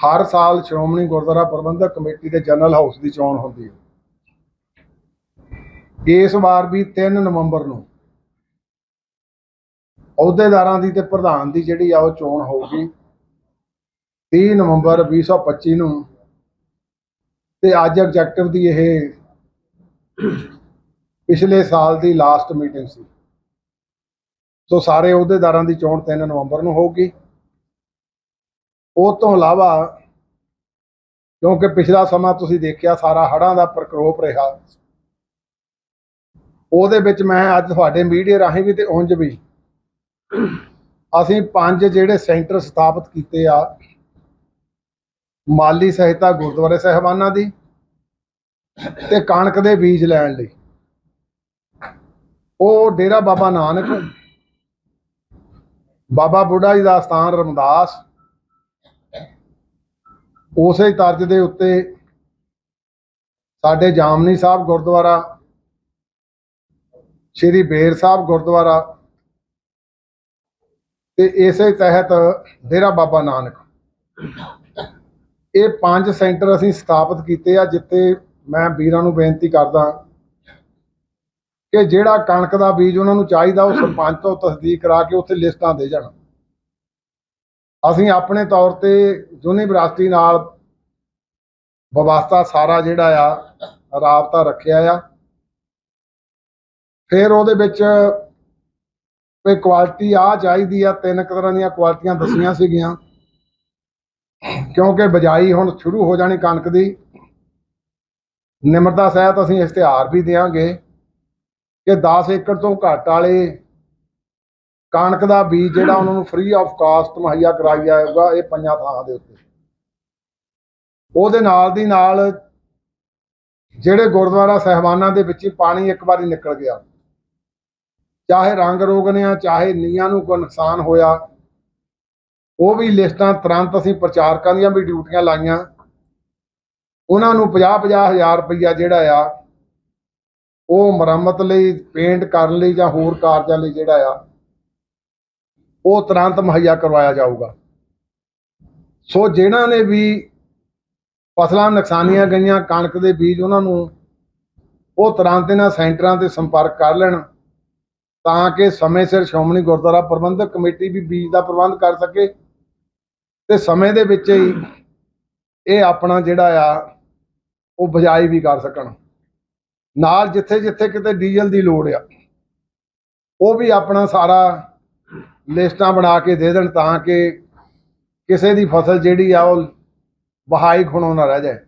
ਹਰ ਸਾਲ ਸ਼੍ਰੋਮਣੀ ਗੁਰਦੁਆਰਾ ਪ੍ਰਬੰਧਕ ਕਮੇਟੀ ਦੇ general house ਦੀ ਚੋਣ ਹੁੰਦੀ ਹੈ। ਇਸ ਵਾਰ ਵੀ 3 ਨਵੰਬਰ ਨੂੰ ਅਹੁਦੇਦਾਰਾਂ ਦੀ ਤੇ ਪ੍ਰਧਾਨ ਦੀ ਜਿਹੜੀ ਆ ਉਹ ਚੋਣ ਹੋਊਗੀ। 30 ਨਵੰਬਰ 2025 ਨੂੰ ਤੇ ਅੱਜ ਐਗਜ਼ੈਕਟਿਵ ਦੀ ਇਹ ਪਿਛਲੇ ਸਾਲ ਦੀ ਲਾਸਟ ਮੀਟਿੰਗ ਸੀ। ਸੋ ਸਾਰੇ ਅਹੁਦੇਦਾਰਾਂ ਦੀ ਚੋਣ 3 ਨਵੰਬਰ ਨੂੰ ਹੋਊਗੀ। ਉਹ ਤੋਂ ਇਲਾਵਾ ਕਿਉਂਕਿ ਪਿਛਲਾ ਸਮਾਂ ਤੁਸੀਂ ਦੇਖਿਆ ਸਾਰਾ ਹੜ੍ਹਾਂ ਦਾ ਪ੍ਰਕੋਪ ਰਿਹਾ। ਉਹਦੇ ਵਿੱਚ ਮੈਂ ਅੱਜ ਤੁਹਾਡੇ ਮੀਡੀਆ ਰਾਹੀਂ ਵੀ ਤੇ ਉਂਝ ਵੀ ਅਸੀਂ ਪੰਜ ਜਿਹੜੇ ਸੈਂਟਰ ਸਥਾਪਿਤ ਕੀਤੇ ਆ, ਮਾਲੀ ਸਹਾਇਤਾ ਗੁਰਦੁਆਰੇ ਸਾਹਿਬਾਨਾਂ ਦੀ ਤੇ ਕਣਕ ਦੇ ਬੀਜ ਲੈਣ ਲਈ। ਉਹ ਡੇਰਾ ਬਾਬਾ ਨਾਨਕ, ਬਾਬਾ ਬੁੱਢਾ ਜੀ ਦਾ ਸਥਾਨ ਰਮਦਾਸ ਉਸੇ ਤਰਜ ਦੇ ਉੱਤੇ ਸਾਡੇ ਜਾਮਨੀ ਸਾਹਿਬ ਗੁਰਦੁਆਰਾ, ਸ਼੍ਰੀ ਬੇਰ ਸਾਹਿਬ ਗੁਰਦੁਆਰਾ ਤੇ ਇਸੇ ਤਹਿਤ ਡੇਰਾ ਬਾਬਾ ਨਾਨਕ। ਇਹ ਪੰਜ ਸੈਂਟਰ ਅਸੀਂ ਸਥਾਪਿਤ ਕੀਤੇ ਆ ਜਿੱਥੇ ਮੈਂ ਵੀਰਾਂ ਨੂੰ ਬੇਨਤੀ ਕਰਦਾ ਕਿ ਜਿਹੜਾ ਕਣਕ ਦਾ ਬੀਜ ਉਹਨਾਂ ਨੂੰ ਚਾਹੀਦਾ ਉਹ ਸਰਪੰਚ ਤੋਂ ਤਸਦੀਕ ਕਰਾ ਕੇ ਉੱਥੇ ਲਿਸਟਾਂ ਦੇ ਜਾਣ। ਅਸੀਂ ਆਪਣੇ ਤੌਰ ਤੇ ਯੂਨੀਵਰਸਿਟੀ ਨਾਲ ਵਿਵਸਥਾ ਸਾਰਾ ਜਿਹੜਾ ਆ, ਰਾਬਤਾ ਰੱਖਿਆ ਆ। ਫਿਰ ਉਹਦੇ ਵਿੱਚ ਕੋਈ ਕੁਆਲਿਟੀ ਆ ਚਾਹੀਦੀ ਆ, ਤਿੰਨ ਕੁ ਤਰ੍ਹਾਂ ਦੀਆਂ ਕੁਆਲਿਟੀਆਂ ਦਸੀਆਂ ਸੀਗੀਆਂ। ਕਿਉਂਕਿ ਬਜਾਈ ਹੁਣ ਸ਼ੁਰੂ ਹੋ ਜਾਣੀ ਕਣਕ ਦੀ। ਨਿਮਰਤਾ ਸਹਿਤ ਅਸੀਂ ਇਸ਼ਤਿਹਾਰ ਵੀ ਦੇਵਾਂਗੇ ਕਿ 10 ਏਕੜ ਤੋਂ ਘੱਟ ਵਾਲੇ ਕਣਕ ਦਾ ਬੀਜ ਜਿਹੜਾ ਉਹਨਾਂ ਨੂੰ ਫ੍ਰੀ ਆਫ ਕਾਸਟ ਮੁਹੱਈਆ ਕਰਾਇਆ ਜਾਏਗਾ ਇਹ ਪੰਜਾਂ ਥਾਂ ਦੇ ਉੱਤੇ। ਉਹਦੇ ਨਾਲ ਦੀ ਨਾਲ ਜਿਹੜੇ ਗੁਰਦੁਆਰਾ ਸਹਿਬਾਨਾਂ ਦੇ ਵਿੱਚ ਹੀ ਪਾਣੀ ਇੱਕ ਵਾਰੀ ਨਿਕਲ ਗਿਆ। ਚਾਹੇ ਰੰਗ ਰੋਗ ਨੇ ਆ, ਚਾਹੇ ਨੀਆਂ ਨੂੰ ਕੋਈ ਨੁਕਸਾਨ ਹੋਇਆ, ਉਹ ਵੀ ਲਿਸਟਾਂ ਤੁਰੰਤ ਅਸੀਂ ਪ੍ਰਚਾਰਕਾਂ ਦੀਆਂ ਵੀ ਡਿਊਟੀਆਂ ਲਾਈਆਂ। ਉਹਨਾਂ ਨੂੰ 50-50 ਹਜ਼ਾਰ ਰੁਪਈਆ ਜਿਹੜਾ ਆ, ਉਹ ਮੁਰੰਮਤ ਲਈ, ਪੇਂਟ ਕਰਨ ਲਈ ਜਾਂ ਹੋਰ ਕਾਰਜਾਂ ਲਈ ਜਿਹੜਾ ਆ ਉਹ ਤੁਰੰਤ ਮੁਹੱਈਆ ਕਰਵਾਇਆ ਜਾਊਗਾ। ਸੋ ਜਿਨ੍ਹਾਂ ਨੇ ਵੀ ਫਸਲਾਂ ਨੁਕਸਾਨੀਆਂ ਗਈਆਂ, ਕਣਕ ਦੇ ਬੀਜ ਉਹਨਾਂ ਨੂੰ ਉਹ ਤੁਰੰਤ ਇਹਨਾਂ ਸੈਂਟਰਾਂ ਤੇ ਸੰਪਰਕ ਕਰ ਲੈਣ ਤਾਂ ਕਿ ਸਮੇਂ ਸਿਰ ਸ਼੍ਰੋਮਣੀ ਗੁਰਦੁਆਰਾ ਪ੍ਰਬੰਧਕ ਕਮੇਟੀ ਵੀ ਬੀਜ ਦਾ ਪ੍ਰਬੰਧ ਕਰ ਸਕੇ ਤੇ ਸਮੇਂ ਦੇ ਵਿੱਚ ਹੀ ਇਹ ਆਪਣਾ ਜਿਹੜਾ ਆ, ਉਹ ਬਜਾਈ ਵੀ ਕਰ ਸਕਣ। ਨਾਲ ਜਿੱਥੇ ਜਿੱਥੇ ਕਿਤੇ ਡੀਜ਼ਲ ਦੀ ਲੋੜ ਆ, ਉਹ ਵੀ ਆਪਣਾ ਸਾਰਾ ਲਿਸਟਾਂ ਬਣਾ ਕੇ ਦੇ ਦੇਣ ਤਾਂ ਕਿ ਕਿਸੇ ਦੀ ਫਸਲ ਜਿਹੜੀ ਆ ਉਹ ਬਹਾਈ ਖੁਣੋਂ ਨਾ ਰਹਿ ਜਾਏ।